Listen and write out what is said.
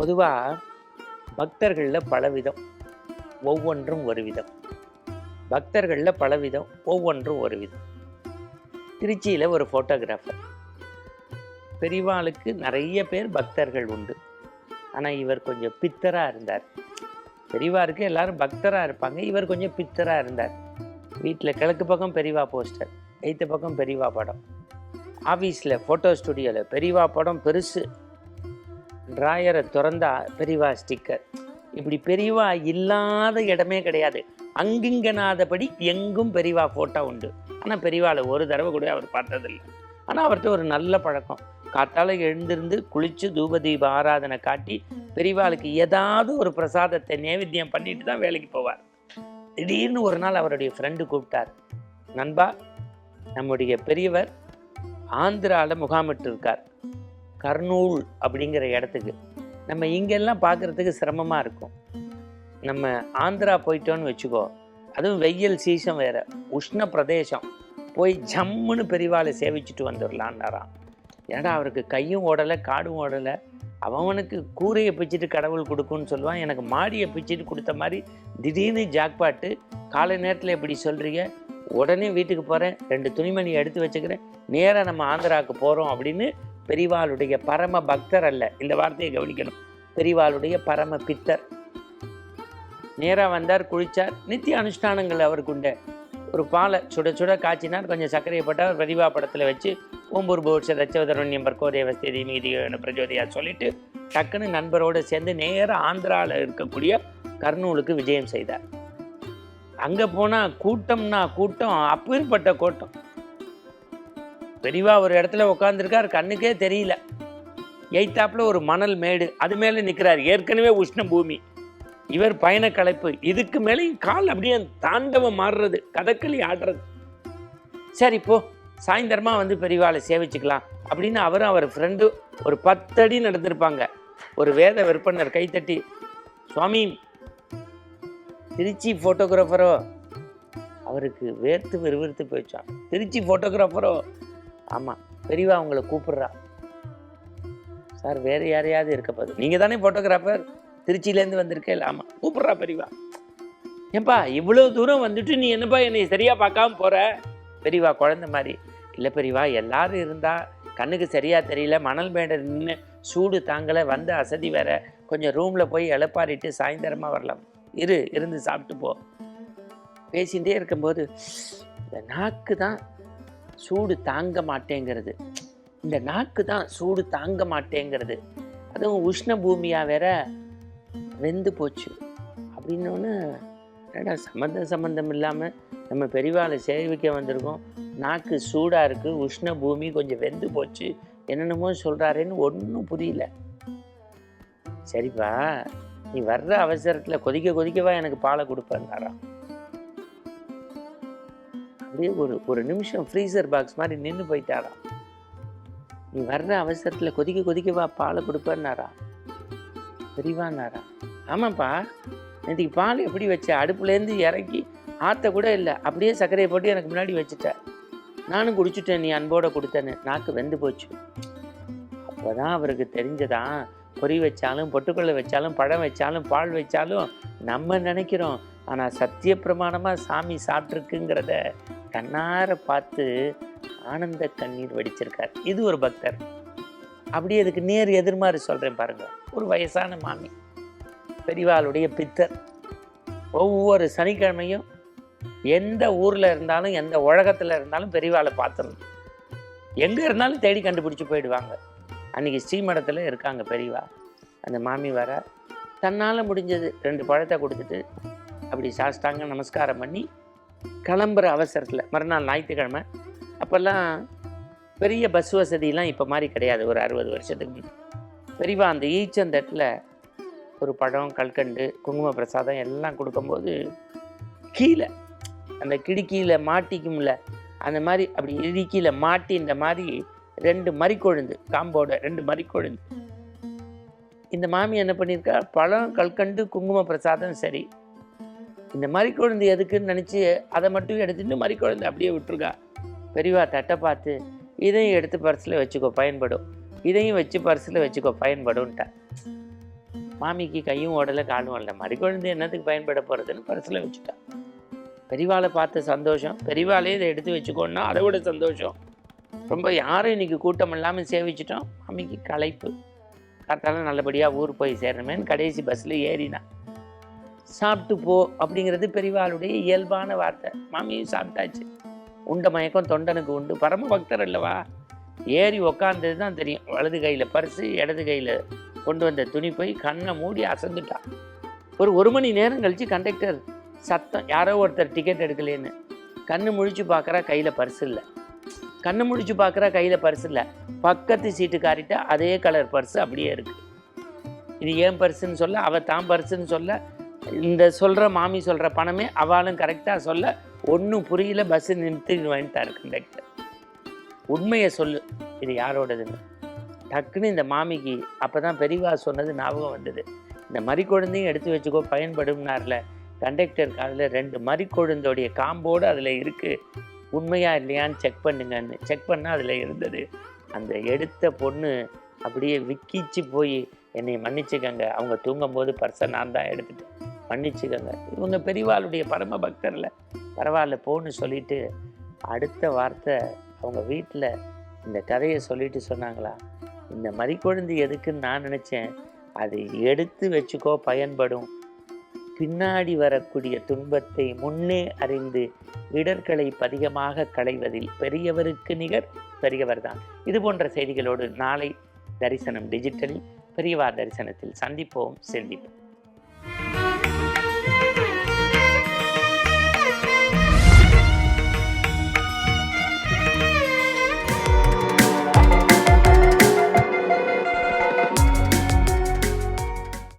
பொதுவாக பக்தர்களில் பலவிதம். ஒவ்வொன்றும் ஒரு விதம் பக்தர்களில் பலவிதம் ஒவ்வொன்றும் ஒரு விதம் திருச்சியில் ஒரு ஃபோட்டோகிராஃபர் பெரியவாளுக்கு நிறைய பேர் பக்தர்கள் உண்டு. ஆனால் இவர் கொஞ்சம் பித்தராக இருந்தார். பெரியவாருக்கு எல்லாரும் பக்தராக இருப்பாங்க. இவர் கொஞ்சம் பித்தராக இருந்தார். வீட்டில் கிழக்கு பக்கம் பெரியவா போஸ்டர் எய்த்த பக்கம் பெரியவா படம். ஆஃபீஸில் ஃபோட்டோ ஸ்டுடியோவில் பெரியவா படம் பெருசு. ட்ராயரை திறந்தா பெரியவா ஸ்டிக்கர் இப்படி பெரியவா இல்லாத இடமே கிடையாது. அங்கிங்கனாதபடி எங்கும் பெரியவா ஃபோட்டோ உண்டு. ஆனால் பெரியவாளை ஒரு தடவை கூட அவர் பார்த்ததில்லை. ஆனால் அவர்கிட்ட ஒரு நல்ல பழக்கம். காத்தால எழுந்திருந்து குளித்து தூபதீப ஆராதனை காட்டி பெரியவாளுக்கு ஏதாவது ஒரு பிரசாதத்தை நேவேத்தியம் பண்ணிட்டு தான் வேலைக்கு போவார். திடீர்னு ஒரு நாள் அவருடைய ஃப்ரெண்டு கூப்பிட்டார். நண்பா நம்முடைய பெரியவர் ஆந்திராவில் முகாமிட்டு இருக்கார் கர்னூல் அப்படிங்கிற இடத்துக்கு. நம்ம இங்கெல்லாம் பார்க்குறதுக்கு சிரமமாக இருக்கும். நம்ம ஆந்திரா போயிட்டோன்னு வச்சுக்கோ அதுவும் வெயில் சீசன் வேறு. உஷ்ண பிரதேசம். போய் ஜம்முன்னு பெரிவாளை சேவிச்சுட்டு வந்துடலான்னாராம் ஏன்னா அவருக்கு கையும் ஓடலை காடும் ஓடலை. அவனுக்கு கூரையை பிச்சுட்டு கடவுள் கொடுக்குன்னு சொல்லுவான். எனக்கு மாடியை பிச்சுட்டு கொடுத்த மாதிரி திடீர்னு ஜாக்பாட்டு காலை நேரத்தில் இப்படி சொல்கிறீங்க உடனே வீட்டுக்கு போகிறேன் ரெண்டு துணிமணி எடுத்து வச்சுக்கிறேன். நேராக நம்ம ஆந்திராவுக்கு போகிறோம் அப்படின்னு பெரிவாளுடைய பரம பக்தர் அல்ல. இந்த வார்த்தையை கவனிக்கணும். பெரிவாளுடைய பரம பித்தர். நேராக வந்தார் குளிச்சார். நித்திய அனுஷ்டானங்கள் அவருக்கு உண்டு. ஒரு பாலை சுட சுட காய்ச்சினார். கொஞ்சம் சர்க்கரையை போட்டால் பிரதிபா படத்தில் வச்சு ஓம்பூர் போட்ஸ் ரச்சவதரண்யம் பர்கோதய வசதி மீதி பிரஜோதியா சொல்லிட்டு டக்குன்னு நண்பரோடு சேர்ந்து நேராக ஆந்திராவில் இருக்கக்கூடிய கர்னூலுக்கு விஜயம் செய்தார். அங்கே போனால் கூட்டம்னா கூட்டம் அப்பேற்பட்ட கூட்டம். பெரியவா ஒரு இடத்துல உட்காந்துருக்கார் கண்ணுக்கே தெரியல. எய்த்தாப்புல ஒரு மணல் மேடு. அது மேலே நிற்கிறார் ஏற்கனவே உஷ்ண பூமி. இவர் பயண கலைப்பு இதுக்கு மேலேயும் கால் அப்படியே தாண்டவம் மாறுறது. கதக்களி ஆடுறது. சரி போ. சாயந்தரமாக வந்து பெரியவாளை சேவிச்சுக்கலாம் அப்படின்னு அவரும் அவர் ஃப்ரெண்டு ஒரு பத்தடி நடந்திருப்பாங்க. ஒரு வேத விற்பனர் கைத்தட்டி சுவாமி திருச்சி ஃபோட்டோகிராஃபரோ அவருக்கு வேர்த்து விறுவிறுத்து போயிடுச்சான் திருச்சி ஃபோட்டோகிராஃபரோ ஆமாம் பெரியவா உங்களை கூப்பிடுறா. சார் வேறு யாரையாவது இருக்க நீங்கள் தானே ஃபோட்டோகிராஃபர் திருச்சியிலேருந்து வந்திருக்கேன் ஆமாம் கூப்பிட்றா பெரியவா. ஏன்பா இவ்வளோ தூரம் வந்துட்டு நீ என்னப்பா என்னை சரியாக பார்க்காம போகிற பெரியவா குழந்த மாதிரி. இல்லை பெரியவா எல்லாரும் இருந்தால் கண்ணுக்கு சரியாக தெரியல. மணல் மேடை நின்று சூடு தாங்கலை வந்த அசதி வேற. கொஞ்சம் ரூமில் போய் இழப்பாரிட்டு சாயந்தரமாக வரலாம். இரு இருந்து சாப்பிட்டு போ. பேசிகிட்டே இருக்கும்போது இந்த நாக்கு தான் சூடு தாங்க மாட்டேங்கிறது. இந்த நாக்கு தான் சூடு தாங்க மாட்டேங்கிறது. அதுவும் உஷ்ண பூமியாக வேற வெந்து போச்சு. அப்படின்னோன்னு என்னடா சம்மந்தம் சம்மந்தம் இல்லாமல் நம்ம பெரிவாளை சேவிக்க வந்திருக்கோம். நாக்கு சூடாக இருக்குது உஷ்ண பூமி கொஞ்சம் வெந்து போச்சு என்னென்னமோ சொல்கிறாரேன்னு ஒன்றும் புரியல. சரிப்பா நீ வர்ற அவசரத்தில் கொதிக்க கொதிக்கவா எனக்கு பாலை கொடுப்பேன்னாராம். அப்படியே ஒரு ஒரு நிமிஷம் ஃப்ரீசர் பாக்ஸ் மாதிரி நின்று போயிட்டாரா நீ வர்ற அவசரத்தில் கொதிக்க கொதிக்கவா பாலை கொடுப்பேன்னாரா? தெரிவானாரா ஆமாப்பா இன்னைக்கு பால் எப்படி வச்ச? அடுப்புலேருந்து இறக்கி ஆற்ற கூட இல்லை. அப்படியே சர்க்கரையை போட்டு எனக்கு முன்னாடி வச்சுட்ட. நானும் குடிச்சிட்டேன் நீ அன்போட கொடுத்தேன்னு. நாக்கு வெந்து போச்சு. அப்போதான் அவருக்கு தெரிஞ்சதான் பொரி வச்சாலும் பொட்டுக்கொள்ளை வச்சாலும் பழம் வச்சாலும் பால் வச்சாலும் நம்ம நினைக்கிறோம். ஆனால் சத்திய பிரமாணமாக சாமி சாப்பிட்ருக்குங்கிறத கண்ணார பார்த்து ஆனந்த கண்ணீர் வடிச்சிருக்கார். இது ஒரு பக்தர். அப்படியே அதுக்கு நேர் எதிர்மாறு சொல்கிறேன் பாருங்கள் ஒரு வயசான மாமி பெரியவாளுடைய பித்தர். ஒவ்வொரு சனிக்கிழமையும் எந்த ஊரில் இருந்தாலும் எந்த உலகத்தில் இருந்தாலும் பெரியவாளை பார்த்துடணும். எங்கே இருந்தாலும் தேடி கண்டுபிடிச்சி போயிடுவாங்க. அன்றைக்கி ஸ்ரீமடத்தில் இருக்காங்க பெரியவா அந்த மாமி வர தன்னால் முடிஞ்சது. ரெண்டு பழத்தை கொடுத்துட்டு அப்படி சாஸ்தாங்க நமஸ்காரம் பண்ணி கிளம்புற அவசரத்தில் மறுநாள் ஞாயிற்றுக்கிழமை. அப்போல்லாம் பெரிய பஸ் வசதியெலாம் இப்போ மாதிரி கிடையாது ஒரு அறுபது வருஷத்துக்கு முன்ன பெரியவா அந்த ஈச்சந்தட்டில் ஒரு பழம் கல்கண்டு குங்கும பிரசாதம் எல்லாம் கொடுக்கும்போது கீழே அந்த கிடுக்கியில் மாட்டிக்கும்ல அந்த மாதிரி அப்படி இடுக்கியில் மாட்டி இந்த மாதிரி ரெண்டு மறிக்கொழுந்து காம்போட ரெண்டு மறிக்கொழுந்து. இந்த மாமி என்ன பண்ணியிருக்கா? பழம் கல்கண்டு குங்கும பிரசாதம் சரி இந்த மறிக்கொழுந்து எதுக்குன்னு நினச்சி அதை மட்டும் எடுத்துட்டு மறிக்கொழுந்து அப்படியே விட்டுருக்கா. பெரியவா தட்டை பார்த்து இதையும் எடுத்து பர்ஸில் வச்சுக்கோ பயன்படும். இதையும் வச்சு பர்ஸில் வச்சுக்கோ பயன்படும்ட்டா. மாமிக்கு கையும் ஓடலை காலும் ஓடலை. மறிக்குழந்தை என்னத்துக்கு பயன்பட போகிறதுன்னு பரிசில் வச்சுட்டான் பெரியவாளை பார்த்த சந்தோஷம். பெரிவாலே இதை எடுத்து வச்சுக்கோன்னா அதை விட சந்தோஷம். ரொம்ப யாரும் இன்னைக்கு கூட்டம் இல்லாமல் சேவிச்சிட்டோம். மாமிக்கு களைப்பு. காத்தாலும் நல்லபடியாக ஊர் போய் சேரணுமேன்னு கடைசி பஸ்ஸில் ஏறினான் சாப்பிட்டு போ அப்படிங்கிறது பெரியவாளுடைய இயல்பான வார்த்தை. மாமியும் சாப்பிட்டாச்சு. உண்ட மயக்கம் தொண்டனுக்கு உண்டு. பரம பக்தர் அல்லவா? ஏறி உக்காந்தது தான் தெரியும். வலது கையில் பரிசு இடது கையில் கொண்டு வந்த துணி போய் கண்ணை மூடி அசந்துட்டான். ஒரு ஒரு மணி நேரம் கழித்து கண்டக்டர் சத்தம் யாரோ ஒருத்தர் டிக்கெட் எடுக்கலேன்னு. கண்ணு முழிச்சு பார்க்குறா கையில் பர்ஸ் இல்லை. கண்ணு முழிச்சு பார்க்குறா கையில் பர்ஸ் இல்லை. பக்கத்து சீட்டுக்காரிட்ட அதே கலர் பர்ஸ் அப்படியே இருக்குது இது ஏன் பர்ஸுன்னு சொல்ல அவள் தான் பர்ஸுன்னு சொல்ல இந்த சொல்கிற மாமி சொல்கிற பணமே அவளும் கரெக்டாக சொல்ல ஒன்றும் புரியல பஸ்ஸு நிறுத்தி வந்துட்டார் கண்டக்டர் உண்மையை சொல்லு. இது யாரோடதுன்னு. டக்குன்னு இந்த மாமிக்கு அப்போ தான் பெரியவா சொன்னது ஞாபகம் வந்தது. இந்த மறிக்கொழுந்தையும் எடுத்து வச்சுக்கோ பயன்படும்னார்ல. கண்டக்டர் காலில் ரெண்டு மறிக்கொழுந்தோடைய காம்போடு அதில் இருக்குது உண்மையா இல்லையான்னு செக் பண்ணுங்கன்னு. செக் பண்ணால் அதில் இருந்தது. அந்த எடுத்த பொண்ணு அப்படியே விக்கிச்சு போய் என்னை மன்னிச்சுக்கங்க. அவங்க தூங்கும்போது பர்சன் நான் தான் எடுத்துட்டேன். மன்னிச்சுக்கங்க இவங்க பெரியவாளுடைய பரம பக்தரில் பரவாயில்ல போன்னு சொல்லிட்டு அடுத்த வார்த்தை அவங்க வீட்டில் இந்த கதையை சொல்லிட்டு சொன்னாங்களா? இந்த மறிக்குழந்தை எதுக்குன்னு நான் நினச்சேன். அது எடுத்து வச்சுக்கோ பயன்படும். பின்னாடி வரக்கூடிய துன்பத்தை முன்னே அறிந்து இடர்களை பதிகமாக களைவதில் பெரியவருக்கு நிகர் பெரியவர் தான். இது போன்ற செய்திகளோடு நாளை தரிசனம் டிஜிட்டலில் பெரியவார் தரிசனத்தில் சந்திப்போம் சிந்திப்போம்